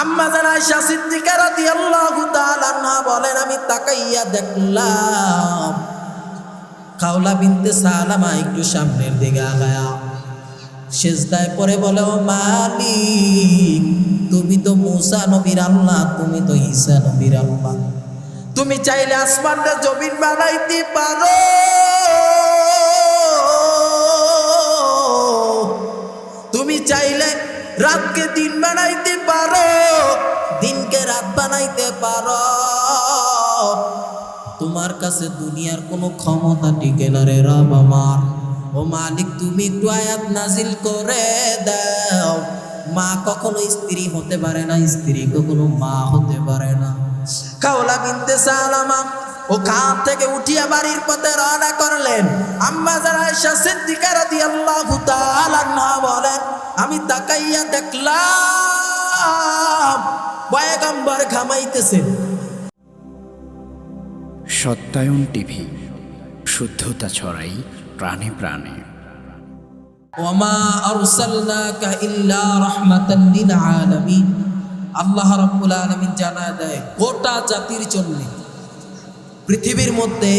আম্মা জান সিদ্দিকা রাদিয়াল্লাহু তাআলা আনহা বলেন, আমি তাকাইয়া দেখলাম কাউলা বিনতে সালামা একটু সামনের দিকে আগায়া। সেজদায় পরে বলে, ও মালিক, তুমি তো মুসা নবীর আল্লাহ, তুমি তো ঈসা নবীর আল্লাহ। তুমি চাইলে আসমানটা জমিন বানাইতে পারো। তুমি চাইলে রাতকে দিন বানাইতে পারো, দিনকে রাত বানাইতে পারো। তোমার কাছে দুনিয়ার কোনো ক্ষমতা টিকে না রে রব আমার। ও মালিক, তুমি একটু আয়াত নাজিল করে দাও। মা কখনো স্ত্রী হতে পারে না, স্ত্রী কখনো মা হতে পারে না। কাওলা বিনতে সালামা ও খাপ থেকে উঠিয়া বাড়ির পথে রওনা করলেন। আম্মা যারা সিদ্দিকা রাদিয়াল্লাহু তাআলা আনহা বলেন আমি তাকাইয়া দেখলাম পয়গম্বর ঘামাইতেছেন। সত্যায়ন টিভি শুদ্ধতা ছড়াই প্রাণে প্রাণে। ওমা আরসালনাকা ইল্লা রাহমাতান লিল আলামিন। আল্লাহ রাব্বুল আলামিন জানা দেয় গোটা জাতির জন্য। পৃথিবীর মধ্যে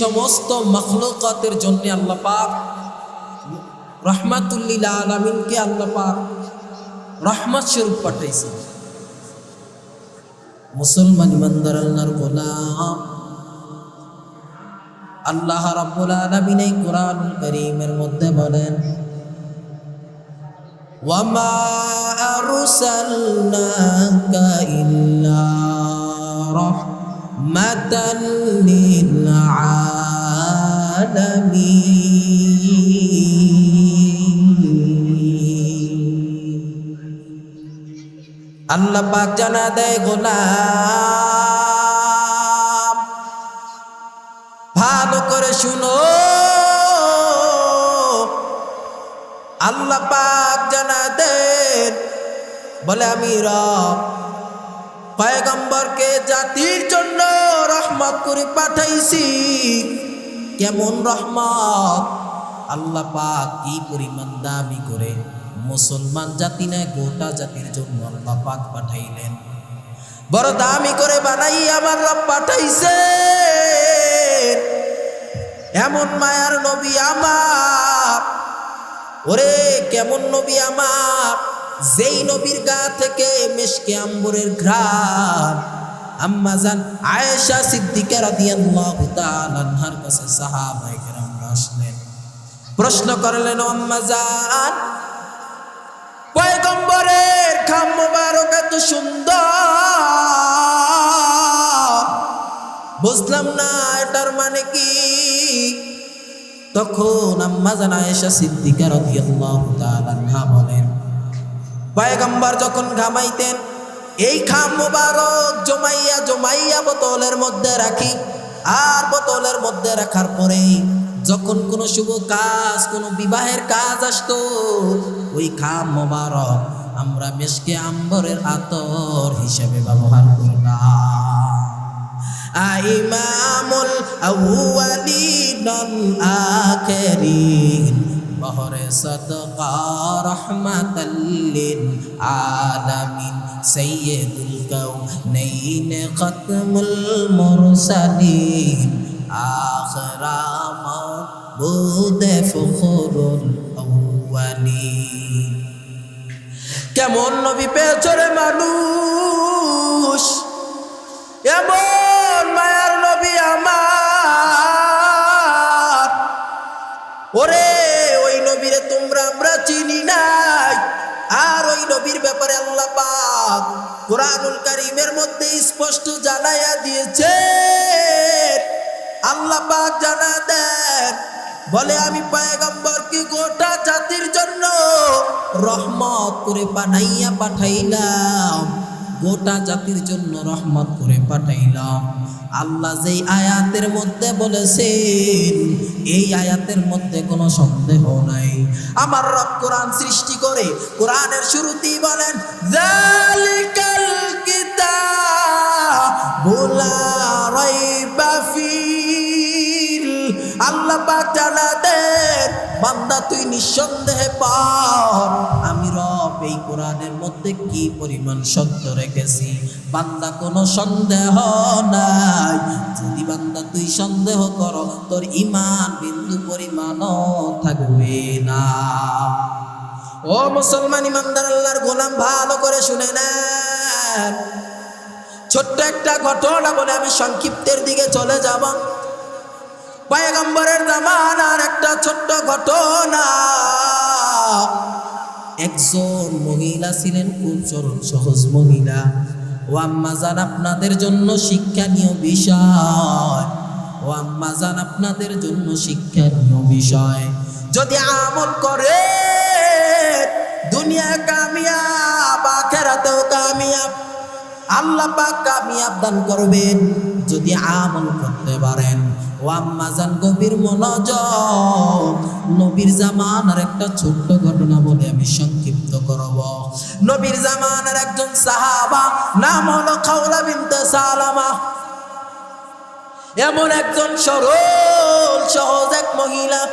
সমস্ত মখলুকাতের জন্য আল্লাহ পাক রহমাতুল্লিল আলামিনকে আল্লাহ পাক রহমত স্বরূপ পাঠাইছে। মুসলমান ইমানদার আল্লাহর গোলাম। আল্লাহ রাব্বুল আলামিন এই কোরআনুল কারীমের মধ্যে বলেন, ওয়ামা আরসালনাকা ইল্লা রাহমাতান লিল আল্লাহ পাক জানা দেয় গোলাম। ভালো করে শুনো। আল্লাহ পাক জানা দেন। বলে আমি রব। পয়গম্বরকে জাতির জন্য রহমত করে পাঠাইছি। কেমন রহমত? আল্লাহ পাক কি পরিমাণ দাবি করে মুসলমান জাতি নয় গোটা জাতির জন্য আল্লাহ পাক পাঠাইলেন। বড় দামি করে বানাই আমার রব পাঠাইছে এমন মায়ার নবী আমার। ওরে, কেমন নবী আমার? যেই নবীর গা থেকে মেশকে আম্বরের ঘ্রাণ, আম্মা জান আয়েশা সিদ্দিকা রাদিয়াল্লাহু তাআলা আনহার কাছে সাহাবায়ে কেরাম আসলেন। প্রশ্ন করলেন আম্মা জান, পয়গম্বরের খাম মোবারক এত সুন্দর। বুঝলাম না, এটার মানে কি? তখন আম্মা জানা এসা সিদ্দিকা রাদিয়াল্লাহু তাআলা আনহা বলেন পয়গম্বর যখন ঘামাইতেন, এই খাম মোবারক জমাইয়া জমাইয়া বোতলের মধ্যে রাখি। আর বোতলের মধ্যে রাখার পরে যখন কোনো শুভ কাজ, কোনো বিবাহের কাজ আসতো, ওই খাম মোবারক আমরা মেশকে আম্বরের আতর হিসেবে ব্যবহার করলাম ইমামুল আউয়ালিন আখিরিন। বহরে সদকা রহমাতাল্লিল আলামিন সাইয়্যিদুল কাউনাইন খতমুল মুরসালিন আখরাম বুদ ফখরুল আউয়ালিন। কেমন নবী পেছরে মানুষ? এমন কোরআনুল কারীমের মধ্যে স্পষ্ট জানাইয়া দিয়েছে, আল্লাহ পাক জানা দেন। বলে, আমি পয়গম্বরকে গোটা জাতির জন্য রহমত করে বানাইয়া পাঠাইলাম। গোটা জাতির জন্য রহমত করে পাঠাইলাম। আল্লাহ যেই আয়াতের মধ্যে বলেছেন, এই আয়াতের মধ্যে কোনো সন্দেহ নাই। আমার রব কোরআন সৃষ্টি করে কোরআনের শুরুতেই বলেন আল্লাহ পাক জানা দেন বান্দা, তুই নিঃসন্দেহে পার আমি এই কোরআনের মধ্যে কি পরিমাণ সত্য রেখেছি? বান্দা কোনো সন্দেহ নাই। যদি বান্দা তুই সন্দেহ কর, তোর ইমান বিন্দু পরিমাণও থাকবে না। ও মুসলমান ইমানদার, আল্লাহর গোলাম, ভালো করে শুনে নেন ছোট্ট একটা ঘটনা বলে আমি সংক্ষিপ্তের দিকে চলে যাব। পয়গম্বরের জামানার একটা ছোট্ট ঘটনা। একজন মহিলা ছিলেন খুব সহজ মহিলা। ও আম্মাজান আপনাদের জন্য শিক্ষানীয় বিষয়। ও আম্মাজান আপনাদের জন্য শিক্ষানীয় বিষয়। যদি আমল করে, দুনিয়া কামিয়াব, আখেরাতেও কামিয়াব। আল্লাহ পাক কামিয়াব দান করবেন, যদি আমল করতে পারেন। ও আম্মাজান গভীর মনোযোগ। নবীর জামানার একটা ছোট্ট ঘটনা সংক্ষিপ্ত করব। নবীর জামানার একজন সাহাবা, নাম হলো খাওলা বিনতে সালামা। এমন একজন সরল, সহজ এক মহিলা।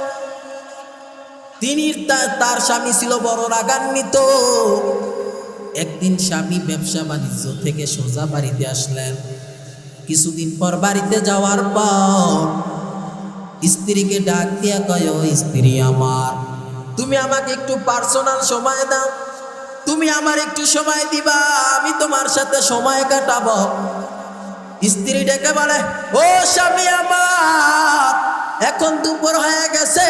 তিনি তার স্বামী ছিল বড় রাগান্বিত। একদিন স্বামী ব্যবসা বাণিজ্য থেকে সোজা বাড়িতে আসলেন। কিছুদিন পর বাড়িতে যাওয়ার পর স্ত্রীকে ডাক দিয়া কয় "ও স্ত্রী আমার। তুমি আমাকে একটু পার্সোনাল সময় দাও। তুমি আমার একটু সময় দিবা, আমি তোমার সাথে সময় কাটাবো। স্ত্রী ডেকে বলে, ও স্বামী আমার, এখন দুপুর হয়ে গেছে,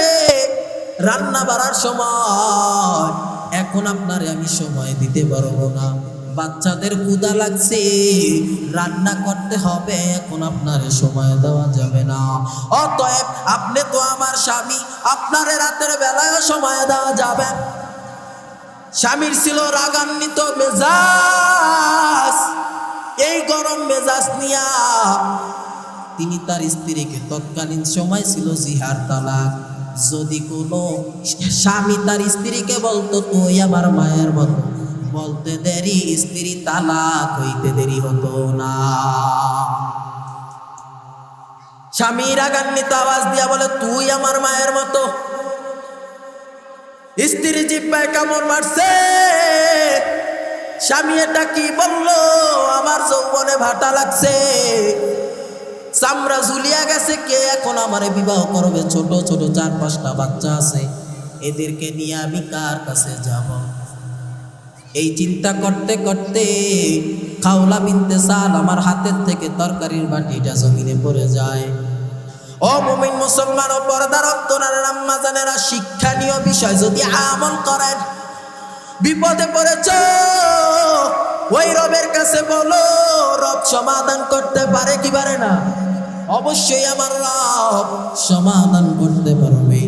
রান্না বাড়ার সময়। এখন আপনারে আমি সময় দিতে পারব না। বাচ্চাদের কুদা লাগছে। রান্না করতে হবে, এখন আপনার সময় দেওয়া যাবে না। অতএব আপনি তো আমার স্বামী, আপনার রাতের বেলায় সময় দেওয়া যাবে। স্বামীর ছিল রাগান্বিত মেজাজ। এই গরম মেজাজ নিয়া তিনি তার স্ত্রীকে তৎকালীন সময় ছিল জিহার তালাক। যদি কোনো স্বামী তার স্ত্রীকে বলতো, তুই আমার মায়ের মতো বলতে দেরি, স্ত্রী তালাক হইতে দেরি হতো না। স্বামী রাগান্বিত আওয়াজ দিয়া বলে, তুই আমার মায়ের মতো। স্ত্রী জিব্বায় কামড় মারছে। স্বামী এটা কি বলল? আমার যৌবনে ভাটা লাগছে। চামড়া ঝুলিয়া গেছে কে? এখন আমারে বিবাহ করবে। ছোট ছোট চার পাঁচটা বাচ্চা আছে। এদেরকে নিয়ে আমি কার কাছে যাব? এই চিন্তা করতে করতে খাওলা বিনতে সাল আমার হাতের থেকে তরকারির বাটিটা জমিনে পড়ে যায়। ও মুমিন মুসলমান, ও পর্দার অন্তরার আম্মা শিক্ষণীয় বিষয় যদি আমল করেন, বিপদে পড়েছ, ওই রবের কাছে বলো, রব সমাধান করতে পারে কি পারে না? অবশ্যই আমার রব সমাধান করতে পারবে।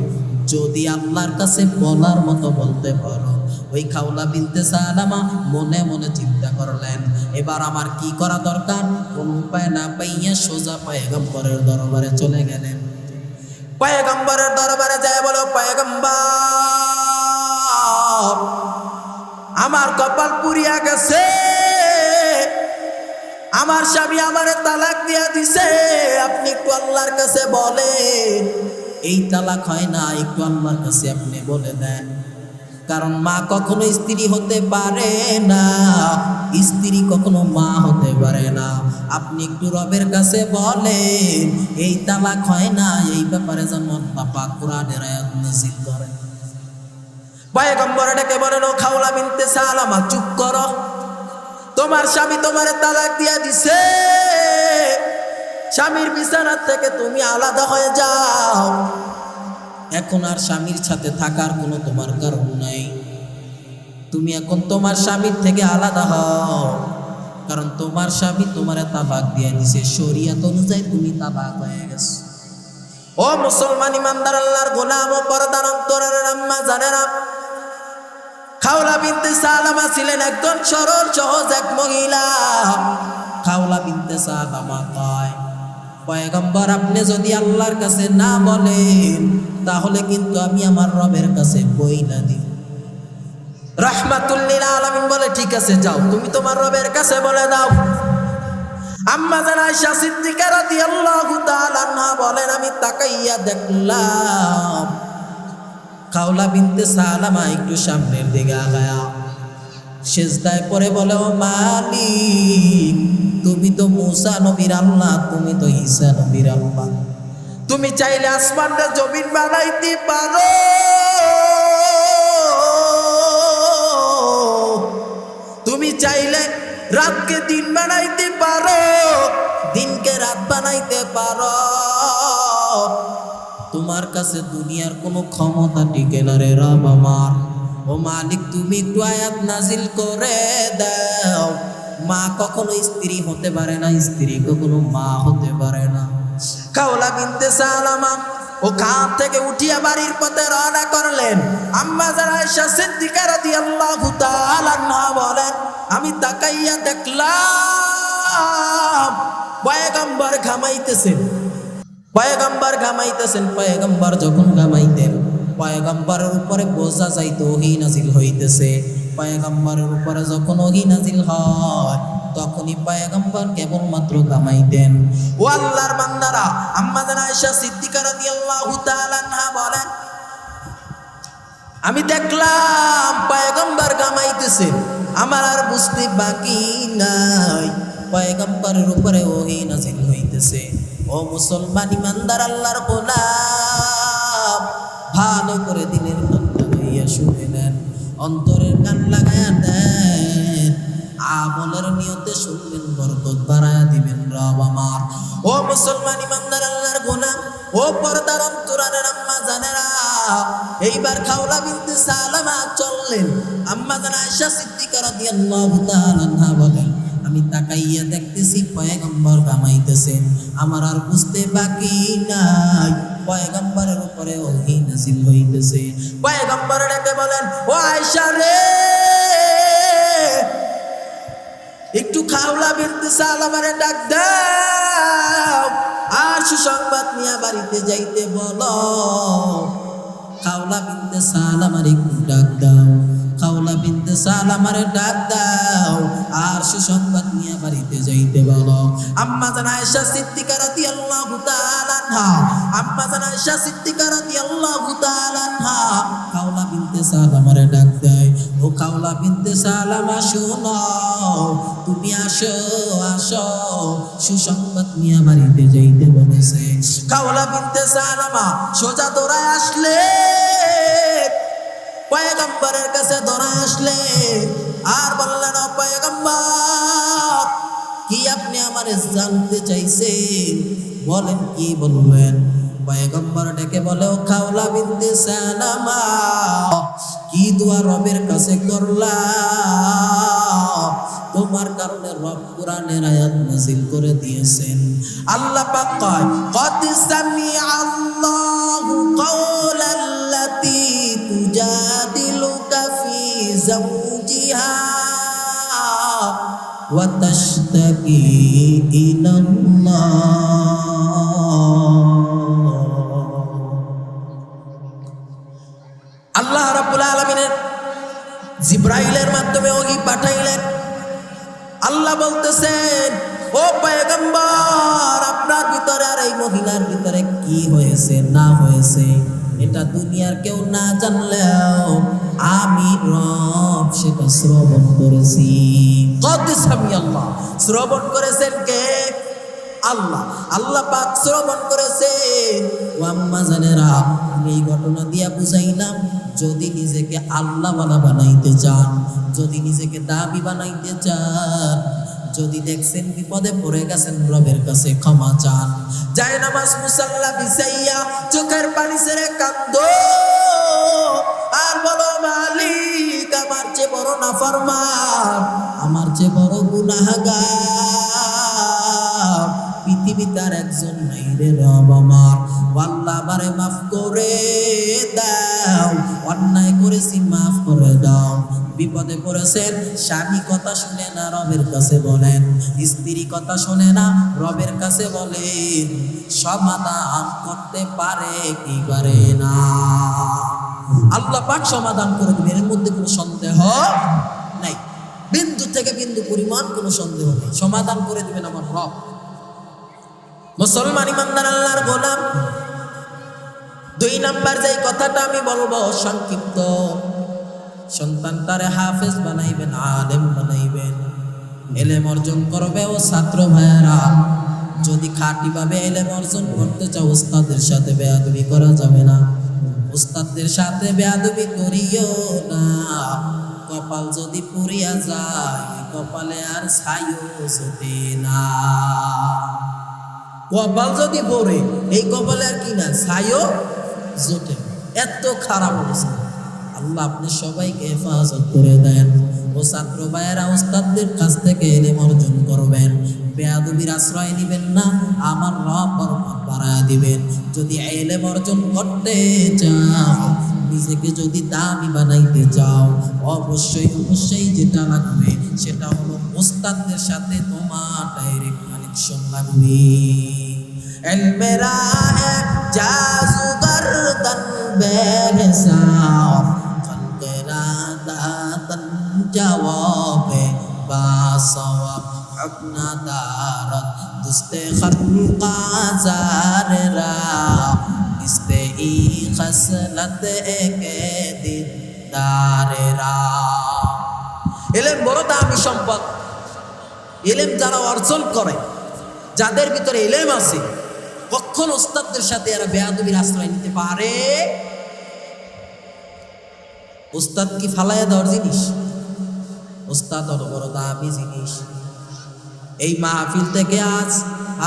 যদি আল্লাহর কাছে বলার মতো বলতে পারো ওই খাওলা বিনতে সালামা মনে মনে চিন্তা করলেন। এবার আমার কি করা দরকার? কোন উপায় না পাইয়া সোজা পায়গম্বরের দরবারে চলে গেলেন। পায়গম্বরের দরবারে যায় বলো, পায়গম্বর, আমার কপাল পুরিয়া গেছে। আমার স্বামী আমারে তালাক দিয়া দিছে। আপনি একটু আল্লাহর কাছে বলেন। এই তালাক হয় না, একটু আল্লাহর কাছে আপনি বলে দেন। কারণ মা কখনো স্ত্রী হতে পারে না। স্ত্রী কখনো মা হতে পারে না। আপনি একটু রবের কাছে বলেন, এই তালাক হয় না? এই ব্যাপারে আল্লাহ পাক কোরআনের আয়াত নাযিল করেন। পয়গম্বর ডেকে বলেন খাওলা সালামা, চুপ করো। তোমার স্বামী তোমার তালাক দিয়া দিছে। স্বামীর বিছানার থেকে তুমি আলাদা হয়ে যাও। এখন আর স্বামীর সাথে থাকার কোনো তোমার কারণ তুমি এখন তোমার স্বামীর থেকে আলাদা হও। কারণ তোমার স্বামী তোমার তাবাক দিয়ে দিছে। শরিয়াত অনুযায়ী তুমি তাবাক হয়ে গেছো। ও মুসলমান ইমানদার, আল্লাহর গোলাম ও পরদার অন্তরের আম্মা জানে না খাওলা বিনতে সালামা ছিলেন একজন সরল, সহজ এক মহিলা। খাওলা বিনতে সালামা কয়, পয়গম্বর, আপনি যদি আল্লাহর কাছে না বলেন, তাহলে কিন্তু আমি আমার রবের কাছে বই না দিব। রহমাতুল্লিল আলামিন বলে, ঠিক আছে, যাও। তুমি তোমার রবের কাছে বলে দাও। আম্মা জান বলেন, আমি দেখলাম। সালামা একটু সামনের দিকে আগায়া। শেষদায় পরে বলে, ও মালিক, তুমি তো মুসা নবীর আল্লাহ, তুমি তো ঈসা নবীর আল্লাহ। তুমি চাইলে আসমানটা জমিন বানাইতে পারো। চাইলে রাতকে দিন বানাইতে পারো, দিনকে রাত বানাইতে পারো। তোমার কাছে দুনিয়ার কোনো ক্ষমতা টিকে না রে রব আমার। ও মালিক, তুমি একটু আয়াত নাজিল করে দাও। মা কখনো স্ত্রী হতে পারে না, স্ত্রী কখনো মা হতে পারে না। কাওলা বিনতে সালামা ও কাঁধ থেকে উঠিয়া বাড়ির পথে রওনা করলেন। আম্মা যারা আয়েশা সিদ্দিকা রাদিয়াল্লাহু তাআলা না বলেন, আমি তাকাইয়া দেখলাম, পয়গম্বর ঘামাইতেছেন। পয়গম্বর ঘামাইতেছেন, পয়গম্বর যখন ঘামাইতেন, পয়গম্বরের উপরে বোঝা যাইতো ওহি নাজিল হইতেছে। পয়গম্বরের উপরে যখন ওহি নাজিল হয় তখনই পয়গম্বর কেবলমাত্র ঘামাইতেন। ও আল্লাহর বান্দারা, আম্মা জান আয়েশা সিদ্দিকা রাদিয়াল্লাহু তাআলা বলেন, আমি দেখলাম পয়গম্বর গামাইতেছে আমার আর বুঝতে বাকি নাই। পয়গম্বরের উপরে ওহি নাজিল হইতেছে। ও মুসলমান ইমানদার, আল্লাহর গোলাম, ভালো করে দিনের কান লাগাইয়া শুনে নেন। অন্তরের কান লাগাইয়া দেন আমলের নিয়তে শুনবেন, বরকত বাড়ায়া দিবেন রব আমার। ও মুসলমান ইমানদার, আল্লাহর গোলাম, ও পর্দার অন্তরানের আম্মা জানেরা, এইবার খাওলা বিনতে সালামা চললেন। আম্মা জানা আয়েশা সিদ্দিকা রাদিয়াল্লাহু তাআলা বলেন, আমি তাকাইয়া দেখতেছি পয়গম্বর কামাইতেছেন আমার আর বুঝতে বাকি নাই। পয়গম্বরের উপরে ওহি নাজিল হইতেছে। পয়গম্বর ডেকে বলেন, ও আয়েশা রে খাওলা বিনতে সালামারে ডাক দাও। আর সুসংবাদ নিয়ে বাড়িতে যাইতে বলো। খাওলা বিনতে সালামারে একটু ডাক দাও। খাওলা বিনতে সালামারে ডাক দাও। আর সুসংবাদ নিয়ে বাড়িতে যাইতে বলো। আম্মা জান আয়েশা সিদ্দিকা রাদিয়াল্লাহু তাআলা আনহা। আম্মা জান আয়েশা সিদ্দিকা রাদিয়াল্লাহু তাআলা আনহা। খাওলা বিনতে সালামারে ডাক দেয় ও খাওলা বিনতে সালামা শোনো তুমি আসো আসো। সুসংবাদ নিয়ে বাড়িতে যাইতে বলেছে। খাওলা বিনতে সালামা, সোজা দৌড়ায় আসলে। পয়গম্বরের কাছে দৌড়ায় আসলে। আর বললেন পয়গম্বর, কি আপনি আমার জানতে চাইছেন? বলেন, কি বলবেন? পয়গম্বর ডেকে বলে, ও খাওলা বিনতে সালামা কি দোয়া রবের কাছে করলা? তোমার কারণে রব কোরআনের আয়াত নাজিল করে দিয়েছেন। আল্লাহ পাক কয়, কদ সামি আল্লাহু কওলাল্লাতী তুজাদিলুকা ফি যাওজিহা ওয়া তাশতাকি ইলাল্লাহ। আল্লাহ রাব্বুল আলামিনের জিব্রাইলের মাধ্যমে ওহি পাঠাইলেন। আল্লাহ বলতেছেন, ও পয়গম্বর, আপনার ভিতরে আর এই মহিলার ভিতরে কি হয়েছে, না হয়েছে? এটা দুনিয়ার কেউ না জানলেও আমি রব সেটা শ্রবণ করেছি। কত স্বামী আল্লাহ, শ্রবণ করেছেন কে? আল্লাহ। আল্লাহ পাক শ্রবণ করেছে ও আম্মা জানেরা এই ঘটনা দিয়া বুঝাইলাম, যদি নিজেকে আল্লাহ বালা বানাইতে চান, যদি নিজেকে দাবি বানাইতে চান, যদি দেখছেন বিপদে পড়ে গেছেন রবের কাছে ক্ষমা চান। যায় নামাজ মুসাল্লা বিছাইয়া চোখের পানি ছেড়ে কান্দ। আর বলো, মালিক, আমার চেয়ে বড় নাফরমান, আমার চেয়ে বড় গুনাহগার। পৃথিবীতে আর একজন নাই রে রব আমার। আল্লাহ আমারে মাফ করে দাও, অন্যায় করেছি মাফ করে দাও। বিপদে পড়েছেন, স্বামী কথা শুনে না, রবের কাছে বলেন। স্ত্রী কথা শুনে না, রবের কাছে বলেন। সমাধান করতে পারে কি পারে না। আল্লাহ পাক সমাধান করে দিবেন, এর মধ্যে কোনো সন্দেহ নাই। বিন্দু থেকে বিন্দু পরিমাণ কোনো সন্দেহ নেই। সমাধান করে দিবেন আমার রব। মুসলমান ইমানদার আল্লাহর গোলাম। দুই নাম্বার যে কথাটা আমি বলব, সংক্ষিপ্ত। সন্তানটারে হাফেজ বানাইবেন, আলেম বানাইবেন, এলেম অর্জন করবে ও ছাত্র ভাইয়েরা। যদি খাঁটিভাবে এলেম অর্জন করতে চাও, উস্তাদের সাথে বেয়াদবি করা যাবে না। উস্তাদদের সাথে বেয়াদবি করিও না। কপাল যদি পুরিয়া যায়, কপালে আর ছাইও জোটে না। কপাল যদি পড়ে এই কপালে আর কি না ছাইও জোটে এত খারাপ অবস্থা। আল্লাহ আপনি সবাইকে হেফাজত করে দেন। ও ছাত্র ভাইয়েরা উস্তাদদের কাছ থেকে এলেম অর্জন করবেন। বেয়াদবির আশ্রয় নেবেন না, আমার রব বাড়ায় দিবেন। যদি এলেম অর্জন করতে চাও, নিজেকে যদি দামি বানাইতে চাও, অবশ্যই অবশ্যই যেটা লাগবে সেটা হলো উস্তাদদের সাথে তোমার ডাইরেক্ট কানেকশন লাগবে এলমেরা জাজু গর্দন বেহসাব খলকেরা দাতন জওয়াবে বাসওয়াব حكنا دارت دست خلقا زاررا دست ای خسلت کے دن داررا এলেম বড় দামি সম্পদ এলেম যারা অর্জন করে যাদের ভিতরে এলেম আছে, কখন ওস্তাদদের সাথে এরা বেয়াদবির আশ্রয় নিতে পারে? ওস্তাদ কি ফালাইয়া দেওয়ার জিনিস? ওস্তাদ হলো বড় দামি জিনিস। এই মাহফিল থেকে আজ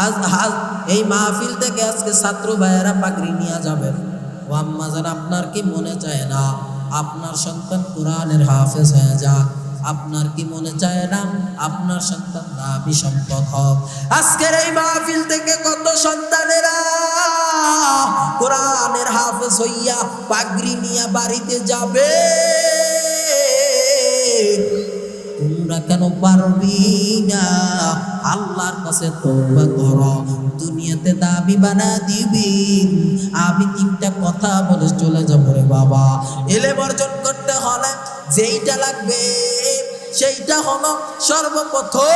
আজ আজ, এই মাহফিল থেকে আজকে ছাত্র ভাইয়েরা পাগড়ি নিয়ে যাবেন। ও আম্মা যারা আপনার কি মনে চায় না? আপনার সন্তান কোরআনের হাফেজ হয়ে যাক। আপনার কি মনে চায় না আপনার সন্তান দাবি সম্পদ হোক আজকের এই মাহফিল থেকে কত সন্তানেরা কোরআনের হাফেজ হইয়া পাগড়ি নিয়ে বাড়িতে যাবে? তোমরা কেন পারবি না? আল্লাহর কাছে তোবা করো। দুনিয়াতে দাবি বানা দিবি। আমি তিনটা কথা বলে চলে যাব রে বাবা। এলে বর্জন করতে হলে যেইটা লাগবে সেইটা হলো সর্বপ্রথম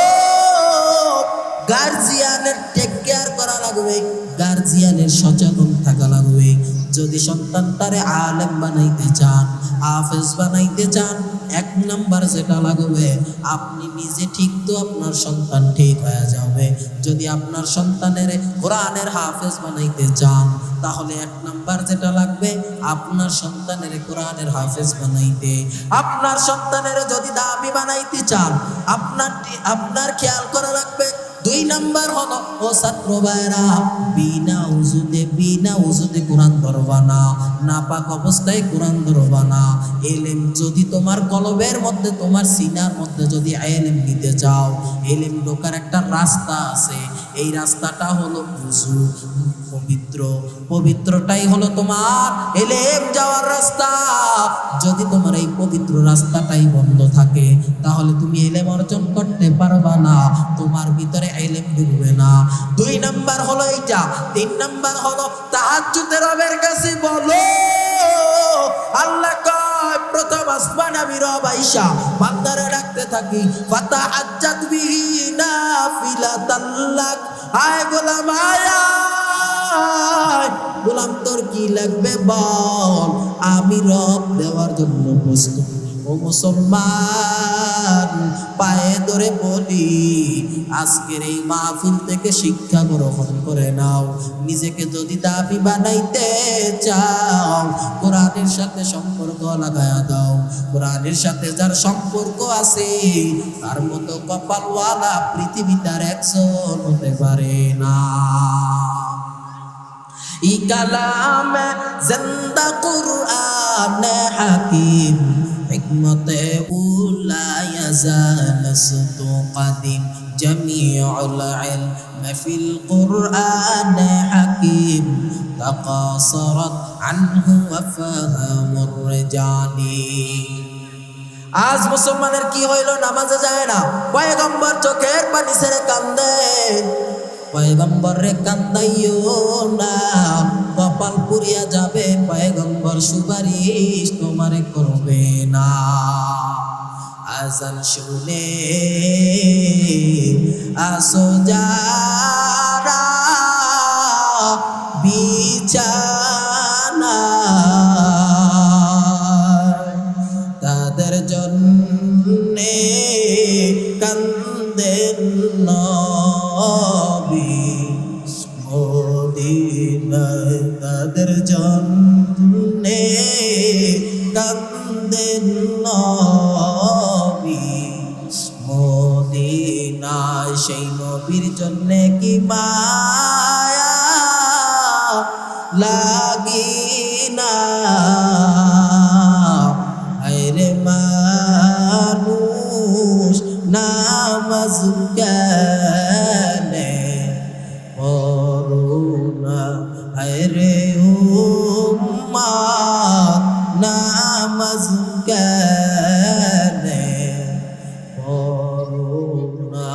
গার্জিয়ানের টেক কেয়ার করা লাগবে। গার্জিয়ানের সচেতন থাকা লাগবে। যদি সন্তান তারে আলেম বানাইতে চান হাফেজ বানাইতে চান, এক নাম্বার যেটা লাগবে, আপনি নিজে ঠিক তো আপনার সন্তান ঠিক হয়ে যাবে। যদি আপনার সন্তানের কোরআনের হাফেজ বানাইতে চান, তাহলে এক নাম্বার যেটা লাগবে, আপনার সন্তানের কোরআনের হাফেজ বানাইতে। আপনার সন্তানের যদি দামি বানাইতে চান, আপনার আপনার খেয়াল করা লাগবে দুই নাম্বার হলো, ও ছাত্র ভাইরা বিনা উজুতে বিনা উজুতে কোরআন ধরবা না, নাপাক অবস্থায় কোরআন ধরবা না। এলেম যদি তোমার কলবের মধ্যে, তোমার সিনার মধ্যে যদি এলেম নিতে চাও, এলেম ঢোকার একটা রাস্তা আছে। এই রাস্তাটা হলো উজু পবিত্র। পবিত্রটাই হলো তোমার এলেম যাওয়ার রাস্তা। যদি তোমার এই পবিত্র রাস্তাটাই বন্ধ থাকে, তাহলে তুমি এলেম অর্জন করতে পারবা না। তোমার ভিতরে এলেম ঢুকবে না। দুই নাম্বার হলো এইটা। তিন নাম্বার হলো তাহাজ্জুদে রবের কাছে বলো, আল্লাহ কয় প্রথম আসমান আমি রব আইসা, বান্দারে ডাকতে থাকি ফাতা আজ্জাত বিহি নাফিলাতাল লাক। আয় গোলাম আয়া গোলাম, তোর কি লাগবে বল? আমি রব দেওয়ার জন্য প্রস্তুত। ও মুসলমান পায়ে ধরে বলি, আজকের এই মাহফিল থেকে শিক্ষা গ্রহণ করে নাও। নিজেকে যদি দাবি বানাইতে চাও, কোরআনের সাথে সম্পর্ক লাগায়া দাও। কোরআনের সাথে যার সম্পর্ক আছে, তার মতো কপালওয়ালা পৃথিবী তার একজন হতে পারে না। ই কালাম জিন্দা কুরআন হাকিম হিকমতে উলা ইয়াজাল সুতু কাদিম جميع العلم في القرآن حكيم تقاصرت عنه وفهم الرجال আজ মুসলমানের কি হইল নামাজে যায় না পয়গম্বর চোখের পানি ছেড়ে কান্দে পয়গম্বর কান্দাইও না। কপাল পুরিয়া যাবে, পয়গম্বর সুপারিশ তোমার করবে না। আজান শুনে আসো যারা আরে মানুষ নামাজ কেনে করুণা আরে উম্মা নামাজ কেনে করুণা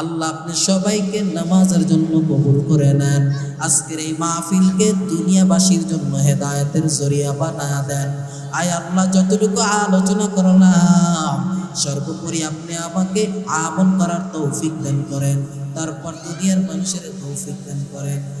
আল্লাহ আপনি সবাইকে নামাজের জন্য কবুল করে নেন। আজকের এই মাহফিলকে দুনিয়াবাসীর জন্য হেদায়েতের জরিয়া বানায় দেন। আয় আল্লাহ, যতটুকু আলোচনা করলাম, সর্বোপরি আপনি আমাকে আমল করার তৌফিক দান করেন, তারপর দুনিয়ার মানুষের তৌফিক দান করেন।